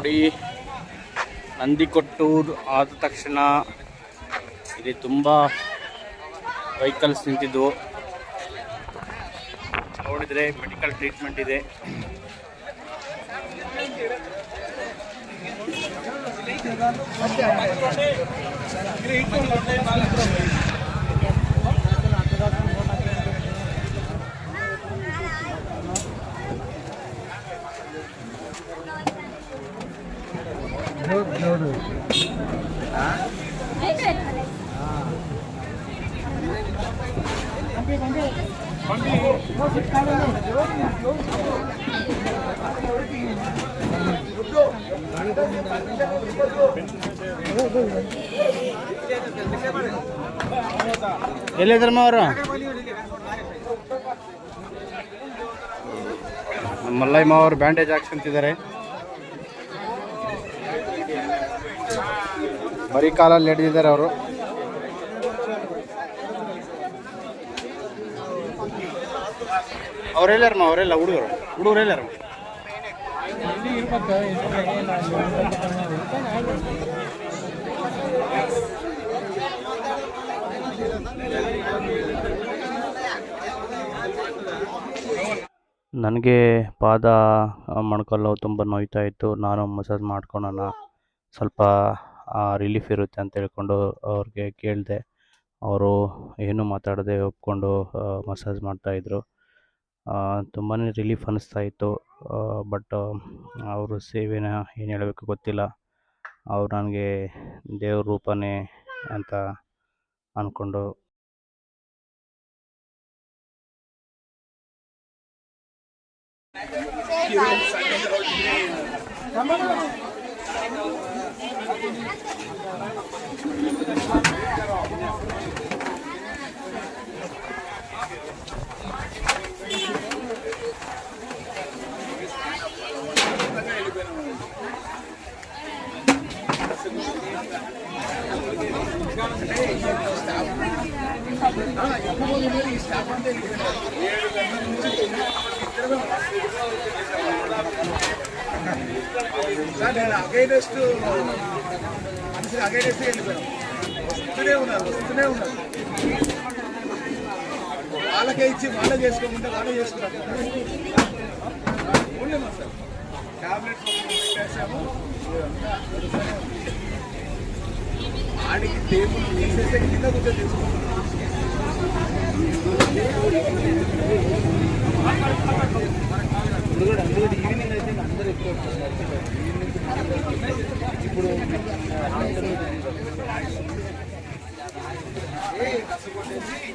ನೋಡಿ. ನಂದಿಕೊಟ್ಟೂರು ಆದ ತಕ್ಷಣ ಇಲ್ಲಿ ತುಂಬ ವೆಹಿಕಲ್ಸ್ ನಿಂತಿದ್ದು ನೋಡಿದರೆ ಮೆಡಿಕಲ್ ಟ್ರೀಟ್ಮೆಂಟ್ ಇದೆ. ಎಲ್ಲಿದ್ರಮ್ಮ ಅವರು ಮಲ್ಲಯ್ಯಮ್ಮ ಅವರು ಬ್ಯಾಂಡೇಜ್ ಹಾಕ್ಸ್ಕೊಂತಿದ್ದಾರೆ. ಬರೀ ಕಾಲಲ್ಲಿ ಹಿಡಿದಿದ್ದಾರೆ ಅವರು. ಅವರೆಲ್ಲಾರಮ್ಮ ಅವರೆಲ್ಲ ಹುಡುಗರು ಹುಡುಗರು? ಎಲ್ಲಾರಮ್ಮ ನನಗೆ ಪಾದ ಮೊಣಕಾಲು ತುಂಬ ನೋಯ್ತಾ ಇತ್ತು. ನಾನು ಮಸಾಜ್ ಮಾಡ್ಕೊಳೋಣ ಸ್ವಲ್ಪ ರಿಲೀಫ್ ಇರುತ್ತೆ ಅಂತ ಹೇಳ್ಕೊಂಡು ಅವ್ರಿಗೆ ಕೇಳಿದೆ. ಅವರು ಏನೂ ಮಾತಾಡದೆ ಒಪ್ಕೊಂಡು ಮಸಾಜ್ ಮಾಡ್ತಾಯಿದ್ರು ತುಂಬಾ ರಿಲೀಫ್ ಅನ್ನಿಸ್ತಾ ಇತ್ತು. ಬಟ್, ಅವರು ಸೇವೆನ ಏನು ಹೇಳಬೇಕು ಗೊತ್ತಿಲ್ಲ. ಅವ್ರು ನನಗೆ ದೇವ್ರ ರೂಪನೇ ಅಂತ ಅಂದ್ಕೊಂಡು 来来来，咱们。వస్తూనే ఉన్నారు వస్తూనే ఉన్నారు. వాళ్ళకే ఇచ్చి వాళ్ళే చేసుకోమంటే వాళ్ళే చేసుకున్నారు ఉండేమా సార్. ట్యాబ్లెట్స్ వేసాము ఆడికి టేబుల్ తీసేస్తే కింద కూర్చొని తీసుకుంటాం ఈవినింగ్ అయితే అందరూ ఎక్కువ ఇప్పుడు Sí,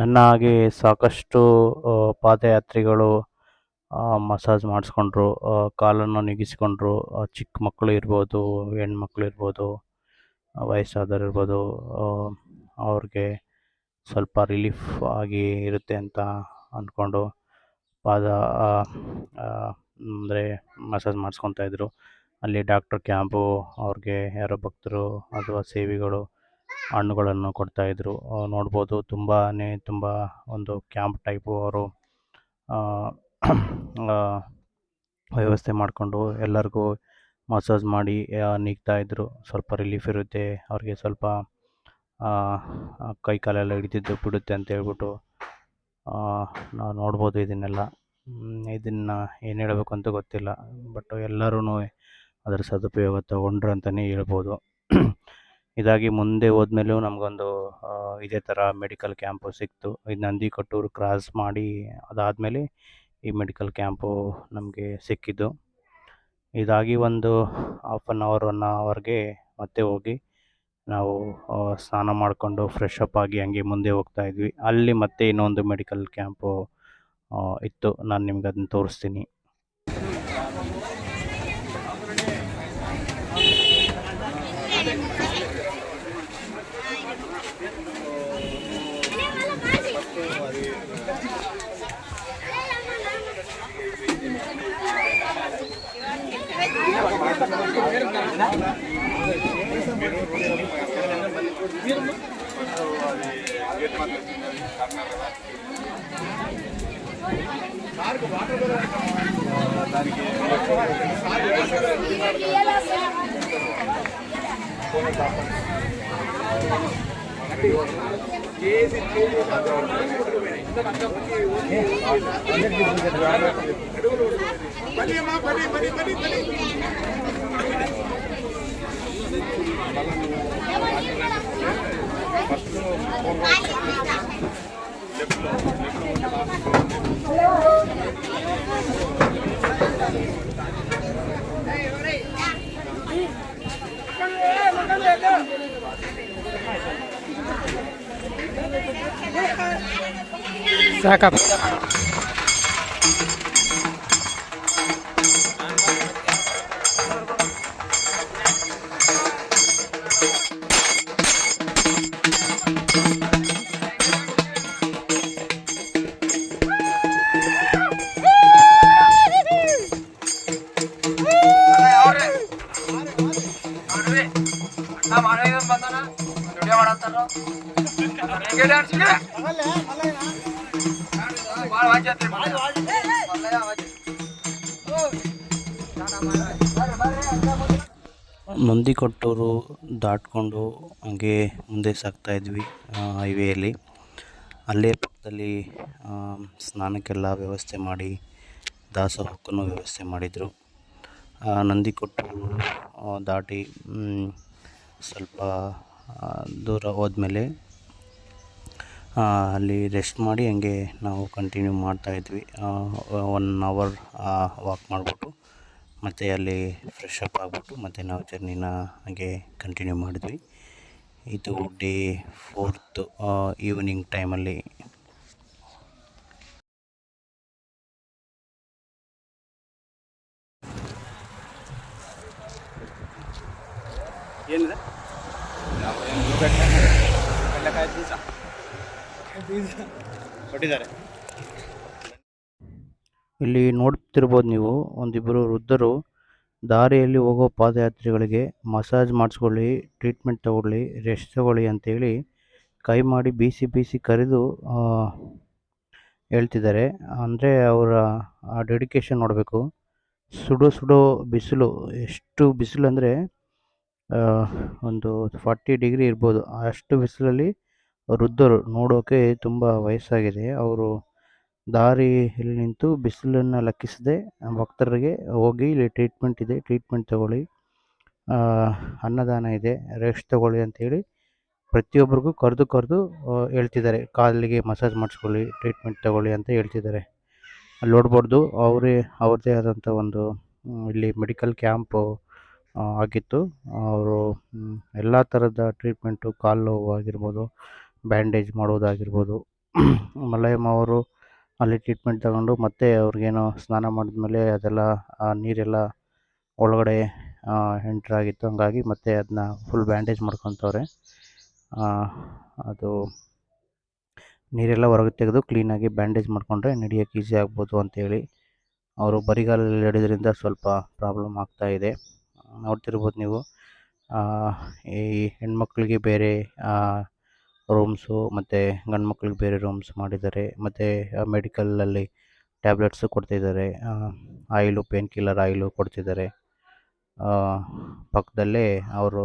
ನನ್ನ ಹಾಗೆ ಸಾಕಷ್ಟು ಪಾದಯಾತ್ರಿಗಳು ಮಸಾಜ್ ಮಾಡಿಸ್ಕೊಂಡ್ರು ಕಾಲನ್ನು ನೆಗಿಸ್ಕೊಂಡ್ರು ಚಿಕ್ಕ ಮಕ್ಕಳು ಇರ್ಬೋದು, ಹೆಣ್ಮಕ್ಳು ಇರ್ಬೋದು ವಯಸ್ಸಾದವರು ಇರ್ಬೋದು ಅವ್ರಿಗೆ ಸ್ವಲ್ಪ ರಿಲೀಫ್ ಆಗಿ ಇರುತ್ತೆ ಅಂತ ಅಂದ್ಕೊಂಡು ಪಾದ ಅಂದರೆ ಮಸಾಜ್ ಮಾಡಿಸ್ಕೊತಾ ಇದ್ರು. ಅಲ್ಲಿ ಡಾಕ್ಟ್ರ್ ಕ್ಯಾಂಪು ಅವ್ರಿಗೆ ಯಾರೋ ಭಕ್ತರು ಅಥವಾ ಸೇವಿಗಳು ಹಣ್ಣುಗಳನ್ನು ಕೊಡ್ತಾಯಿದ್ರು ನೋಡ್ಬೋದು ತುಂಬಾ ತುಂಬ ಒಂದು ಕ್ಯಾಂಪ್ ಟೈಪು ಅವರು ವ್ಯವಸ್ಥೆ ಮಾಡಿಕೊಂಡು ಎಲ್ಲರಿಗೂ ಮಸಾಜ್ ಮಾಡಿ ನೀಗ್ತಾ ಇದ್ದರು ಸ್ವಲ್ಪ ರಿಲೀಫ್ ಇರುತ್ತೆ, ಅವ್ರಿಗೆ ಸ್ವಲ್ಪ ಕೈ ಕಾಲೆಲ್ಲ ಹಿಡಿದಿದ್ದು ಬಿಡುತ್ತೆ ಅಂತ ಹೇಳ್ಬಿಟ್ಟು ನಾವು ನೋಡ್ಬೋದು ಇದನ್ನೆಲ್ಲ. ಇದನ್ನು ಏನು ಹೇಳಬೇಕು ಅಂತ ಗೊತ್ತಿಲ್ಲ. ಬಟ್ ಎಲ್ಲರೂ ಅದರ ಸದುಪಯೋಗ ತಗೊಂಡ್ರು ಅಂತಲೇ ಹೇಳ್ಬೋದು. ಇದಾಗಿ ಮುಂದೆ ಹೋದ್ಮೇಲೂ ನಮಗೊಂದು ಇದೇ ಥರ ಮೆಡಿಕಲ್ ಕ್ಯಾಂಪು ಸಿಕ್ತು. ಇದು ನಂದಿಕೊಟ್ಟೂರು ಕ್ರಾಸ್ ಮಾಡಿ ಅದಾದಮೇಲೆ ಈ ಮೆಡಿಕಲ್ ಕ್ಯಾಂಪು ನಮಗೆ ಸಿಕ್ಕಿದ್ದು. ಇದಾಗಿ ಒಂದು ಹಾಫ್ ಆನ್ ಅವರ್ ಒನ್ ಅವರ್ಗೆ ಮತ್ತೆ ಹೋಗಿ ನಾವು ಸ್ನಾನ ಮಾಡಿಕೊಂಡು ಫ್ರೆಶ್ ಅಪ್ ಆಗಿ ಹಂಗೆ ಮುಂದೆ ಹೋಗ್ತಾ ಇದ್ವಿ. ಅಲ್ಲಿ ಮತ್ತೆ ಇನ್ನೊಂದು ಮೆಡಿಕಲ್ ಕ್ಯಾಂಪು ಇತ್ತು. ನಾನು ನಿಮ್ಗೆ ಅದನ್ನ ತೋರಿಸ್ತೀನಿ. దానికి పని పని పని పని పని Zakap. ನಂದಿಕೊಟ್ಟೂರು ದಾಟ್ಕೊಂಡು ಹಂಗೆ ಮುಂದೆ ಸಾಗ್ತಾ ಇದ್ವಿ ಹೈವೇಯಲ್ಲಿ. ಅಲ್ಲೇ ಪಕ್ಕದಲ್ಲಿ ಸ್ನಾನಕ್ಕೆಲ್ಲ ವ್ಯವಸ್ಥೆ ಮಾಡಿ ದಾಸೋಹಕ್ಕೂ ವ್ಯವಸ್ಥೆ ಮಾಡಿದರು. ನಂದಿಕೊಟ್ಟೂರು ಆ, ದಾಟಿ ಸ್ವಲ್ಪ ದೂರ ಹೋದ್ಮೇಲೆ ಅಲ್ಲಿ ರೆಸ್ಟ್ ಮಾಡಿ ಹಂಗೆ ನಾವು ಕಂಟಿನ್ಯೂ ಮಾಡ್ತಾಯಿದ್ವಿ ಒನ್ ಅವರ್ ವಾಕ್ ಮಾಡಿಬಿಟ್ಟು. ಮತ್ತು ಅಲ್ಲಿ ಫ್ರೆಶ್ ಅಪ್ ಆಗಿಬಿಟ್ಟು ಮತ್ತು ನಾವು ಜರ್ನಿನ ಹಾಗೆ ಕಂಟಿನ್ಯೂ ಮಾಡಿದ್ವಿ. ಇದು ಡೇ ಫೋರ್ತ್ ಈವ್ನಿಂಗ್ ಟೈಮಲ್ಲಿ ಏನಿದೆ? ಕೊಟ್ಟಿದ್ದಾರೆ. ಇಲ್ಲಿ ನೋಡ್ತಿರ್ಬೋದು ನೀವು ಒಂದಿಬ್ಬರು ವೃದ್ಧರು ದಾರಿಯಲ್ಲಿ ಹೋಗೋ ಪಾದಯಾತ್ರಿಗಳಿಗೆ ಮಸಾಜ್ ಮಾಡಿಸ್ಕೊಳ್ಳಿ, ಟ್ರೀಟ್ಮೆಂಟ್ ತಗೊಳ್ಳಿ, ರೆಸ್ಟ್ ತಗೊಳ್ಳಿ ಅಂತೇಳಿ ಕೈ ಮಾಡಿ ಬೀಸಿ ಬೀಸಿ ಕರೆದು ಹೇಳ್ತಿದ್ದಾರೆ. ಅಂದರೆ ಅವರ, ಆ ಡೆಡಿಕೇಶನ್ ನೋಡಬೇಕು. ಸುಡೋ ಸುಡೋ ಬಿಸಿಲು, ಎಷ್ಟು ಬಿಸಿಲು ಅಂದರೆ ಒಂದು ಫಾರ್ಟಿ ಡಿಗ್ರಿ ಇರ್ಬೋದು. ಅಷ್ಟು ಬಿಸಿಲಲ್ಲಿ ವೃದ್ಧರು ನೋಡೋಕೆ ತುಂಬ ವಯಸ್ಸಾಗಿದೆ. ಅವರು ದಾರಿಯಲ್ಲಿ ನಿಂತು ಬಿಸಿಲನ್ನು ಲೆಕ್ಕಿಸದೆ ಭಕ್ತರಿಗೆ ಹೋಗಿ ಇಲ್ಲಿ ಟ್ರೀಟ್ಮೆಂಟ್ ಇದೆ. ಟ್ರೀಟ್ಮೆಂಟ್ ತಗೊಳ್ಳಿ. ಅನ್ನದಾನ ಇದೆ. ರೆಸ್ಟ್ ತಗೊಳ್ಳಿ ಅಂತೇಳಿ ಪ್ರತಿಯೊಬ್ಬರಿಗೂ ಕರೆದು ಕರೆದು ಹೇಳ್ತಿದ್ದಾರೆ. ಕಾಲಿಗೆ ಮಸಾಜ್ ಮಾಡಿಸ್ಕೊಳ್ಳಿ ಟ್ರೀಟ್ಮೆಂಟ್ ತಗೊಳ್ಳಿ ಅಂತ ಹೇಳ್ತಿದ್ದಾರೆ. ಅಲ್ಲಿ ನೋಡ್ಬೋದು ಅವರೇ, ಅವ್ರದ್ದೇ ಆದಂಥ ಒಂದು ಇಲ್ಲಿ ಮೆಡಿಕಲ್ ಕ್ಯಾಂಪು ಆಗಿತ್ತು. ಅವರು ಎಲ್ಲ ಥರದ ಟ್ರೀಟ್ಮೆಂಟು ಕಾಲು ನೋವು ಆಗಿರ್ಬೋದು ಬ್ಯಾಂಡೇಜ್ ಮಾಡೋದಾಗಿರ್ಬೋದು. ಮಲಯಮ್ಮ ಅವರು ಅಲ್ಲಿ ಟ್ರೀಟ್ಮೆಂಟ್ ತಗೊಂಡು ಮತ್ತೆ ಅವ್ರಿಗೇನೋ ಸ್ನಾನ ಮಾಡಿದ್ಮೇಲೆ ಅದೆಲ್ಲ, ಆ ನೀರೆಲ್ಲ ಒಳಗಡೆ ಎಂಟ್ರ್ ಆಗಿತ್ತು ಹಂಗಾಗಿ ಮತ್ತೆ ಅದನ್ನ ಫುಲ್ ಬ್ಯಾಂಡೇಜ್ ಮಾಡ್ಕೊತವ್ರೆ. ಅದು ನೀರೆಲ್ಲ ಹೊರಗೆ ತೆಗೆದು ಕ್ಲೀನಾಗಿ ಬ್ಯಾಂಡೇಜ್ ಮಾಡಿಕೊಂಡ್ರೆ ನಡೆಯೋಕ್ಕೆ ಈಸಿ ಆಗ್ಬೋದು ಅಂತೇಳಿ ಅವರು ಬರಿಗಾಲಲ್ಲಿ ನಡೆಯೋದ್ರಿಂದ ಸ್ವಲ್ಪ ಪ್ರಾಬ್ಲಮ್ ಆಗ್ತಾ ಇದೆ. ನೋಡ್ತಿರ್ಬೋದು ನೀವು. ಈ ಹೆಣ್ಮಕ್ಳಿಗೆ ಬೇರೆ ರೂಮ್ಸು ಮತ್ತು ಗಂಡು ಮಕ್ಳಿಗೆ ಬೇರೆ ರೂಮ್ಸ್ ಮಾಡಿದ್ದಾರೆ. ಮತ್ತು ಮೆಡಿಕಲಲ್ಲಿ ಟ್ಯಾಬ್ಲೆಟ್ಸು ಕೊಡ್ತಿದ್ದಾರೆ. ಆಯಿಲು ಪೇನ್ ಕಿಲ್ಲರ್ ಆಯಿಲು ಕೊಡ್ತಿದ್ದಾರೆ. ಪಕ್ಕದಲ್ಲೇ ಅವರು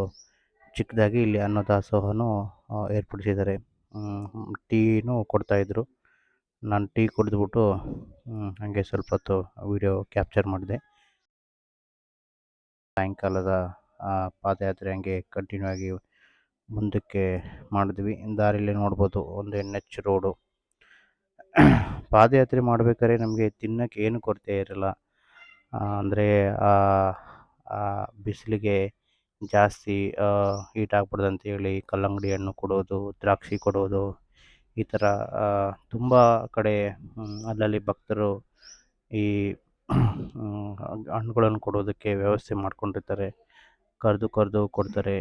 ಚಿಕ್ಕದಾಗಿ ಇಲ್ಲಿ ಅನ್ನದಾಸೋಹನೂ ಏರ್ಪಡಿಸಿದ್ದಾರೆ. ಟೀನೂ ಕೊಡ್ತಾಯಿದ್ರು. ನಾನು ಟೀ ಕುಡಿದ್ಬಿಟ್ಟು ಹಂಗೆ ಸ್ವಲ್ಪ ಹೊತ್ತು ವಿಡಿಯೋ ಕ್ಯಾಪ್ಚರ್ ಮಾಡಿದೆ. ಸಾಯಂಕಾಲದ ಪಾದಯಾತ್ರೆ ಹಂಗೆ ಕಂಟಿನ್ಯೂ ಆಗಿ ಮುಂದಕ್ಕೆ ಮಾಡಿದ್ವಿ. ದಾರಿಯಲ್ಲಿ ನೋಡ್ಬೋದು, ಒಂದು ಎನ್ ಎಚ್ ರೋಡು. ಪಾದಯಾತ್ರೆ ಮಾಡಬೇಕಾದ್ರೆ ನಮಗೆ ತಿನ್ನಕ್ಕೆ ಏನು ಕೊರತೆ ಇರಲ್ಲ. ಅಂದರೆ ಬಿಸಿಲಿಗೆ ಜಾಸ್ತಿ ಹೀಟ್ ಆಗ್ಬಾರ್ದು ಅಂತೇಳಿ ಕಲ್ಲಂಗಡಿ ಹಣ್ಣು ಕೊಡೋದು, ದ್ರಾಕ್ಷಿ ಕೊಡೋದು, ಈ ಥರ ತುಂಬ ಕಡೆ ಅಲ್ಲಲ್ಲಿ ಭಕ್ತರು ಈ ಹಣ್ಣುಗಳನ್ನು ಕೊಡೋದಕ್ಕೆ ವ್ಯವಸ್ಥೆ ಮಾಡ್ಕೊಂಡಿರ್ತಾರೆ. ಕರೆದು ಕರೆದು ಕೊಡ್ತಾರೆ.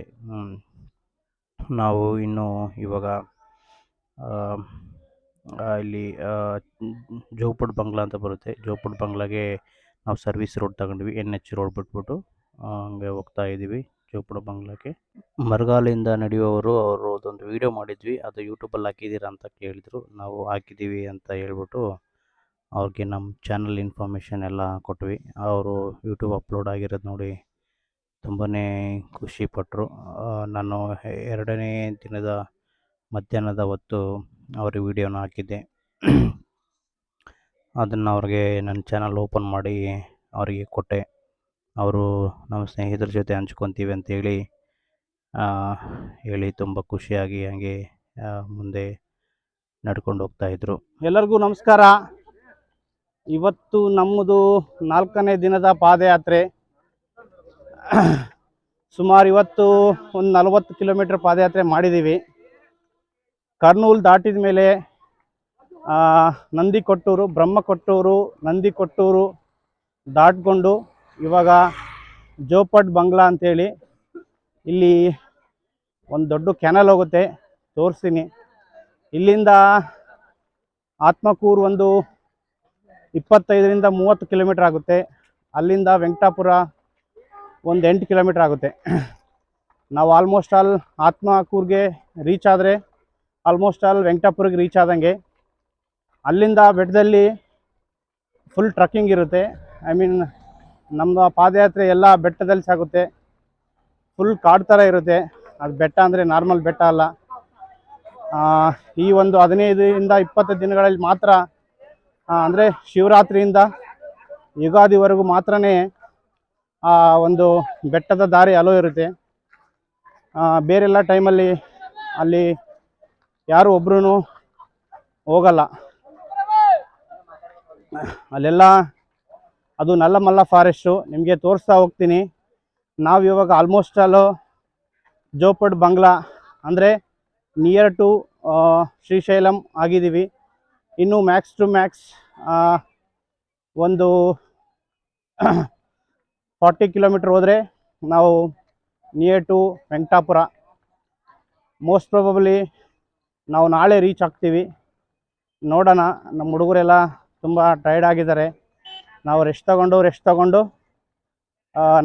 ನಾವು ಇನ್ನು ಇವಾಗ ಇಲ್ಲಿ ಆ, ಜೋಪಡ್ ಬಂಗ್ಲಾ ಅಂತ ಬರುತ್ತೆ. ಜೋಪಡ್ ಬಂಗ್ಲಾಗೆ ನಾವು ಸರ್ವಿಸ್ ರೋಡ್ ತಗೊಂಡ್ವಿ ಎನ್ ಎಚ್ ರೋಡ್ ಬಿಟ್ಬಿಟ್ಟು ಹಂಗೆ ಹೋಗ್ತಾ ಇದ್ದೀವಿ ಜೋಪಡ ಬಂಗ್ಲಾಕ್ಕೆ. ಮರಗಾಲಿಂದ ನಡೆಯುವವರು ಅವರು ಅದೊಂದು ವೀಡಿಯೋ ಮಾಡಿದ್ವಿ ಅದು ಯೂಟ್ಯೂಬಲ್ಲಿ ಹಾಕಿದ್ದೀರಾ ಅಂತ ಕೇಳಿದರು. ನಾವು ಹಾಕಿದ್ದೀವಿ ಅಂತ ಹೇಳ್ಬಿಟ್ಟು ಅವ್ರಿಗೆ ನಮ್ಮ ಚಾನಲ್ ಇನ್ಫಾರ್ಮೇಷನ್ ಎಲ್ಲ ಕೊಟ್ವಿ. ಅವರು ಯೂಟ್ಯೂಬ್ ಅಪ್ಲೋಡ್ ಆಗಿರೋದು ನೋಡಿ ತುಂಬಾ ಖುಷಿಪಟ್ಟರು ನಾನು ಎರಡನೇ ದಿನದ ಮಧ್ಯಾಹ್ನದ ಹೊತ್ತು ಅವ್ರ ವಿಡಿಯೋನ ಹಾಕಿದ್ದೆ. ಅದನ್ನು ಅವ್ರಿಗೆ ನನ್ನ ಚಾನಲ್ ಓಪನ್ ಮಾಡಿ ಅವರಿಗೆ ಕೊಟ್ಟೆ. ಅವರು ನಮ್ಮ ಸ್ನೇಹಿತರ ಜೊತೆ ಹಂಚ್ಕೊತೀವಿ ಅಂತೇಳಿ ಹೇಳಿ ತುಂಬ ಖುಷಿಯಾಗಿ ಹಾಗೆ ಮುಂದೆ ನಡ್ಕೊಂಡು ಹೋಗ್ತಾಯಿದ್ರು ಎಲ್ಲರಿಗೂ ನಮಸ್ಕಾರ. ಇವತ್ತು ನಮ್ಮದು ನಾಲ್ಕನೇ ದಿನದ ಪಾದಯಾತ್ರೆ. ಸುಮಾರು ಇವತ್ತು ಒಂದು ನಲವತ್ತು ಕಿಲೋಮೀಟ್ರ್ ಪಾದಯಾತ್ರೆ ಮಾಡಿದ್ದೀವಿ. ಕರ್ನೂಲ್ ದಾಟಿದ ಮೇಲೆ ಆ, ನಂದಿಕೊಟ್ಟೂರು ಬ್ರಹ್ಮಕೊಟ್ಟೂರು ನಂದಿಕೊಟ್ಟೂರು ದಾಟ್ಕೊಂಡು ಇವಾಗ ಜೋಪಡ್ ಬಂಗ್ಲಾ ಅಂತೇಳಿ ಇಲ್ಲಿ ಒಂದು ದೊಡ್ಡ ಕ್ಯಾನಲ್ ಹೋಗುತ್ತೆ. ತೋರಿಸ್ತೀನಿ. ಇಲ್ಲಿಂದ ಆತ್ಮಕೂರು ಒಂದು ಇಪ್ಪತ್ತೈದರಿಂದ ಮೂವತ್ತು ಕಿಲೋಮೀಟ್ರ್ ಆಗುತ್ತೆ. ಅಲ್ಲಿಂದ ವೆಂಕಟಾಪುರ ಒಂದು ಎಂಟು ಕಿಲೋಮೀಟ್ರ್ ಆಗುತ್ತೆ. ನಾವು ಆಲ್ಮೋಸ್ಟ್ ಆಲ್ ಆತ್ಮಕೂರ್ಗೆ ರೀಚ್ ಆದರೆ ಆಲ್ಮೋಸ್ಟ್ ಆಲ್ ವೆಂಕಟಾಪುರಿಗೆ ರೀಚ್ ಆದಂಗೆ ಅಲ್ಲಿಂದ ಬೆಟ್ಟದಲ್ಲಿ ಫುಲ್ ಟ್ರಕ್ಕಿಂಗ್ ಇರುತ್ತೆ. ಐ ಮೀನ್ ನಮ್ಮ ಪಾದಯಾತ್ರೆ ಎಲ್ಲ ಬೆಟ್ಟದಲ್ಲಿ ಸಾಗುತ್ತೆ. ಫುಲ್ ಕಾಡು ಥರ ಇರುತ್ತೆ. ಅದು ಬೆಟ್ಟ ಅಂದರೆ ನಾರ್ಮಲ್ ಬೆಟ್ಟ ಅಲ್ಲ. ಈ ಒಂದು ಹದಿನೈದರಿಂದ ಇಪ್ಪತ್ತು ದಿನಗಳಲ್ಲಿ ಮಾತ್ರ ಅಂದರೆ ಶಿವರಾತ್ರಿಯಿಂದ ಯುಗಾದಿವರೆಗೂ ಮಾತ್ರನೇ ಆ, ಒಂದು ಬೆಟ್ಟದ ದಾರಿ ಅಲೋ ಇರುತ್ತೆ. ಬೇರೆಲ್ಲ ಟೈಮಲ್ಲಿ ಅಲ್ಲಿ ಯಾರು ಒಬ್ರು ಹೋಗಲ್ಲ. ಅಲ್ಲೆಲ್ಲ, ಅದು ನಲ್ಲಮಲ್ಲ ಫಾರೆಸ್ಟು ನಿಮಗೆ ತೋರಿಸ್ತಾ ಹೋಗ್ತೀನಿ. ನಾವು ಇವಾಗ ಆಲ್ಮೋಸ್ಟ್ ಆಲು ಜೋಪಡ್ ಬಂಗ್ಲಾ, ಅಂದರೆ ನಿಯರ್ ಟು ಶ್ರೀಶೈಲಂ ಆಗಿದ್ದೀವಿ. ಇನ್ನು ಮ್ಯಾಕ್ಸ್ ಟು ಮ್ಯಾಕ್ಸ್ ಒಂದು ಫಾರ್ಟಿ ಕಿಲೋಮೀಟ್ರ್ ಹೋದರೆ ನಾವು near to Venkatapura. Most probably ನಾವು ನಾಳೆ ರೀಚ್ ಆಗ್ತೀವಿ. ನೋಡೋಣ, ನಮ್ಮ ಹುಡುಗರೆಲ್ಲ ತುಂಬ ಟೈರ್ಡ್ ಆಗಿದ್ದಾರೆ. ನಾವು ರೆಸ್ಟ್ ತಗೊಂಡು ರೆಸ್ಟ್ ತಗೊಂಡು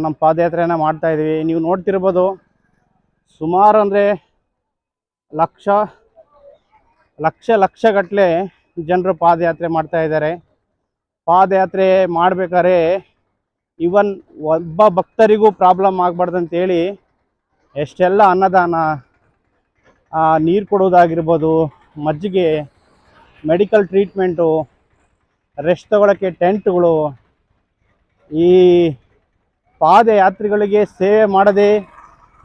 ನಮ್ಮ ಪಾದಯಾತ್ರೆನ ಮಾಡ್ತಾಯಿದ್ದೀವಿ ನೀವು ನೋಡ್ತಿರ್ಬೋದು, ಸುಮಾರು ಅಂದರೆ ಲಕ್ಷ ಲಕ್ಷ ಲಕ್ಷಗಟ್ಟಲೆ ಜನರು ಪಾದಯಾತ್ರೆ ಮಾಡ್ತಾ ಇದ್ದಾರೆ. ಪಾದಯಾತ್ರೆ ಮಾಡಬೇಕಾದ್ರೆ ಇವನ್ ಒಬ್ಬ ಭಕ್ತರಿಗೂ ಪ್ರಾಬ್ಲಮ್ ಆಗಬಾರ್ದು ಅಂತೇಳಿ ಎಷ್ಟೆಲ್ಲ ಅನ್ನದಾನ ನೀರು ಕೊಡೋದಾಗಿರ್ಬೋದು, ಮಜ್ಜಿಗೆ ಮೆಡಿಕಲ್ ಟ್ರೀಟ್ಮೆಂಟು ರೆಸ್ಟ್ ತಗೊಳ್ಳೋಕ್ಕೆ ಟೆಂಟ್ಗಳು ಈ ಪಾದಯಾತ್ರಿಗಳಿಗೆ ಸೇವೆ ಮಾಡದೆ,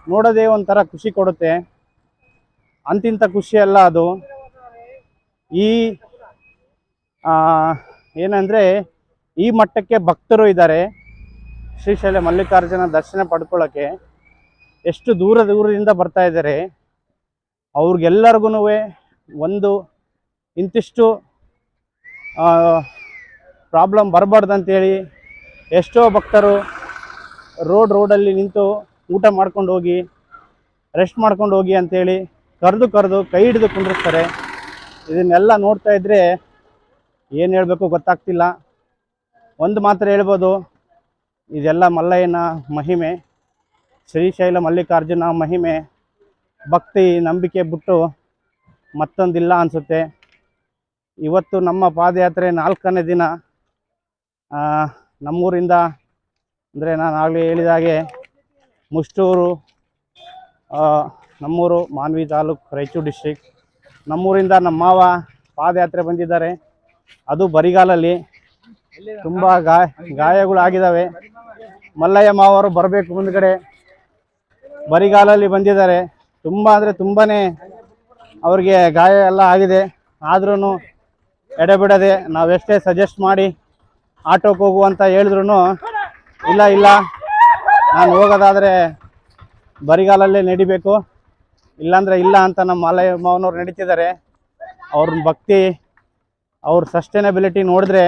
ನೋಡೋದೇ ಒಂಥರ ಖುಷಿ ಕೊಡುತ್ತೆ. ಅಂತಿಂಥ ಖುಷಿಯಲ್ಲ ಅದು. ಈ ಏನಂದರೆ ಈ ಮಟ್ಟಕ್ಕೆ ಭಕ್ತರು ಇದ್ದಾರೆ. ಶ್ರೀಶೈಲ ಮಲ್ಲಿಕಾರ್ಜುನ ದರ್ಶನ ಪಡ್ಕೊಳ್ಳೋಕ್ಕೆ ಎಷ್ಟು ದೂರ ದೂರದಿಂದ ಬರ್ತಾ ಇದ್ದಾರೆ. ಅವ್ರಿಗೆಲ್ಲರಿಗೂ ಒಂದು ಇಂತಿಷ್ಟು ಪ್ರಾಬ್ಲಮ್ ಬರಬಾರ್ದು ಅಂತೇಳಿ ಎಷ್ಟೋ ಭಕ್ತರು ರೋಡ್ ರೋಡಲ್ಲಿ ನಿಂತು ಊಟ ಮಾಡ್ಕೊಂಡು ಹೋಗಿ ರೆಸ್ಟ್ ಮಾಡ್ಕೊಂಡು ಹೋಗಿ ಅಂಥೇಳಿ ಕರೆದು ಕರೆದು ಕೈ ಹಿಡಿದು ಕುಂಡಿರ್ತಾರೆ ಇದನ್ನೆಲ್ಲ ನೋಡ್ತಾ ಇದ್ದರೆ ಏನು ಹೇಳಬೇಕು ಗೊತ್ತಾಗ್ತಿಲ್ಲ. ಒಂದು ಮಾತ್ರ ಹೇಳ್ಬೋದು ಇದೆಲ್ಲ ಮಲ್ಲಯ್ಯನ ಮಹಿಮೆ, ಶ್ರೀಶೈಲ ಮಲ್ಲಿಕಾರ್ಜುನ ಮಹಿಮೆ, ಭಕ್ತಿ, ನಂಬಿಕೆ ಬಿಟ್ಟು ಮತ್ತೊಂದಿಲ್ಲ ಅನಿಸುತ್ತೆ. ಇವತ್ತು ನಮ್ಮ ಪಾದಯಾತ್ರೆ ನಾಲ್ಕನೇ ದಿನ. ನಮ್ಮೂರಿಂದ, ಅಂದರೆ ನಾನು ಆಗಲೇ ಹೇಳಿದ ಹಾಗೆ, ಮುಷ್ಟೂರು ನಮ್ಮೂರು ಮಾನ್ವಿ ತಾಲೂಕು ರಾಯಚೂರು ಡಿಸ್ಟಿಕ್ ನಮ್ಮೂರಿಂದ ನಮ್ಮ ಮಾವ ಪಾದಯಾತ್ರೆ ಬಂದಿದ್ದಾರೆ. ಅದು ಬರಿಗಾಲಲ್ಲಿ. ತುಂಬ ಗಾಯ, ಗಾಯಗಳಾಗಿದ್ದಾವೆ. ಮಲ್ಲಯ್ಯ ಮಾವರು ಬರಬೇಕು ಮುಂದ್ಗಡೆ. ಬರಿಗಾಲಲ್ಲಿ ಬಂದಿದ್ದಾರೆ. ತುಂಬ ಅಂದರೆ ತುಂಬಾ ಅವ್ರಿಗೆ ಗಾಯ ಎಲ್ಲ ಆಗಿದೆ. ಆದ್ರೂ ಎಡೆಬಿಡದೆ ನಾವೆಷ್ಟೇ ಸಜೆಸ್ಟ್ ಮಾಡಿ ಆಟೋಕ್ಕೆ ಹೋಗು ಅಂತ ಹೇಳಿದ್ರು ಇಲ್ಲ ಇಲ್ಲ. ನಾನು ಹೋಗೋದಾದರೆ ಬರಿಗಾಲಲ್ಲೇ ನಡಿಬೇಕು. ಇಲ್ಲಾಂದರೆ ಇಲ್ಲ ಅಂತ ನಮ್ಮ ಮಲಯ ಮಾವನವ್ರು ನಡೀತಿದ್ದಾರೆ. ಅವ್ರನ್ನ ಭಕ್ತಿ, ಅವ್ರ ಸಸ್ಟೈನಬಿಲಿಟಿ ನೋಡಿದ್ರೆ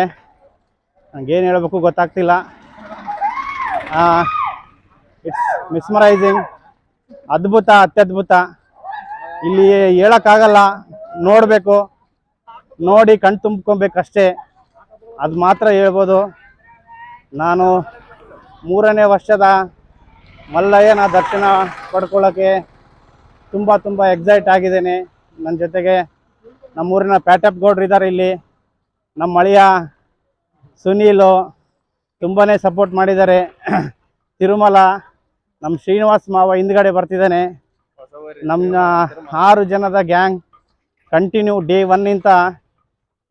ನನಗೇನು ಹೇಳಬೇಕು ಗೊತ್ತಾಗ್ತಿಲ್ಲ. ಇಟ್ಸ್ ಮಿಸ್ಮರೈಸಿಂಗ್ ಅದ್ಭುತ, ಅತ್ಯದ್ಭುತ. ಇಲ್ಲಿ ಹೇಳೋಕ್ಕಾಗಲ್ಲ. ನೋಡಬೇಕು. ನೋಡಿ ಕಣ್ ತುಂಬ್ಕೊಬೇಕಷ್ಟೇ. ಅದು ಮಾತ್ರ ಹೇಳ್ಬೋದು. ನಾನು ಮೂರನೇ ವರ್ಷದ ಮಲ್ಲಯ್ಯನ ದರ್ಶನ ಪಡ್ಕೊಳ್ಳೋಕ್ಕೆ ತುಂಬ ತುಂಬ ಎಕ್ಸೈಟ್ ಆಗಿದ್ದೇನೆ. ನನ್ನ ಜೊತೆಗೆ ನಮ್ಮೂರಿನ ಪ್ಯಾಟಪ್ ಗೌಡ್ರು ಇದ್ದಾರೆ ಇಲ್ಲಿ. ನಮ್ಮ ಮಳೆಯ ಸುನೀಲು ತುಂಬಾ ಸಪೋರ್ಟ್ ಮಾಡಿದ್ದಾರೆ. ತಿರುಮಲ ನಮ್ಮ ಶ್ರೀನಿವಾಸ್ ಮಾವ ಹಿಂದ್ಗಡೆ ಬರ್ತಿದ್ದಾನೆ. ನಮ್ಮ ಆರು ಜನದ ಗ್ಯಾಂಗ್ ಕಂಟಿನ್ಯೂ ಡೇ ಒನ್ನಿಂತ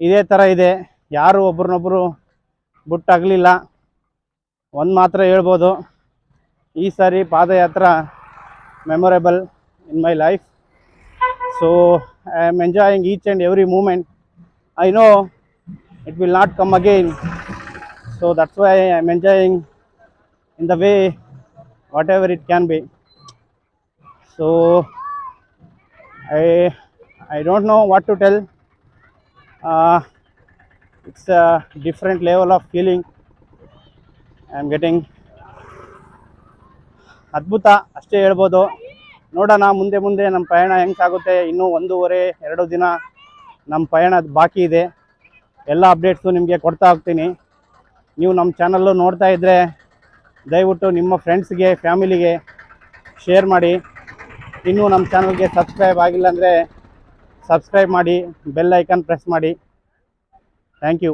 ಇದೇ ಥರ ಇದೆ. ಯಾರು ಒಬ್ರನ್ನೊಬ್ಬರು ಬುಟ್ಟಾಗಲಿಲ್ಲ. ಒಂದು ಮಾತ್ರ ಹೇಳ್ಬೋದು. ಈ ಸಾರಿ ಪಾದಯಾತ್ರಾ memorable in my life so I am enjoying each and every moment I know it will not come again so that's why I am enjoying in the way whatever it can be so I I don't know what to tell it's a different level of feeling I am getting ಅದ್ಭುತ ಅಷ್ಟೇ ಹೇಳ್ಬೋದು. ನೋಡೋಣ, ಮುಂದೆ ಮುಂದೆ ನಮ್ಮ ಪಯಣ ಹೆಂಗೆ ಸಾಗುತ್ತೆ. ಇನ್ನೂ ಒಂದೂವರೆ, ಎರಡು ದಿನ ನಮ್ಮ ಪಯಣ ಬಾಕಿ ಇದೆ. ಎಲ್ಲ ಅಪ್ಡೇಟ್ಸು ನಿಮಗೆ ಕೊಡ್ತಾ ಹೋಗ್ತೀನಿ. ನೀವು ನಮ್ಮ ಚಾನಲ್ಲು ನೋಡ್ತಾ ಇದ್ದರೆ ದಯವಿಟ್ಟು ನಿಮ್ಮ ಫ್ರೆಂಡ್ಸ್ಗೆ, ಫ್ಯಾಮಿಲಿಗೆ ಶೇರ್ ಮಾಡಿ. ಇನ್ನೂ ನಮ್ಮ ಚಾನಲ್ಗೆ ಸಬ್ಸ್ಕ್ರೈಬ್ ಆಗಿಲ್ಲ ಅಂದರೆ ಸಬ್ಸ್ಕ್ರೈಬ್ ಮಾಡಿ, ಬೆಲ್ ಐಕನ್ ಪ್ರೆಸ್ ಮಾಡಿ. Thank you.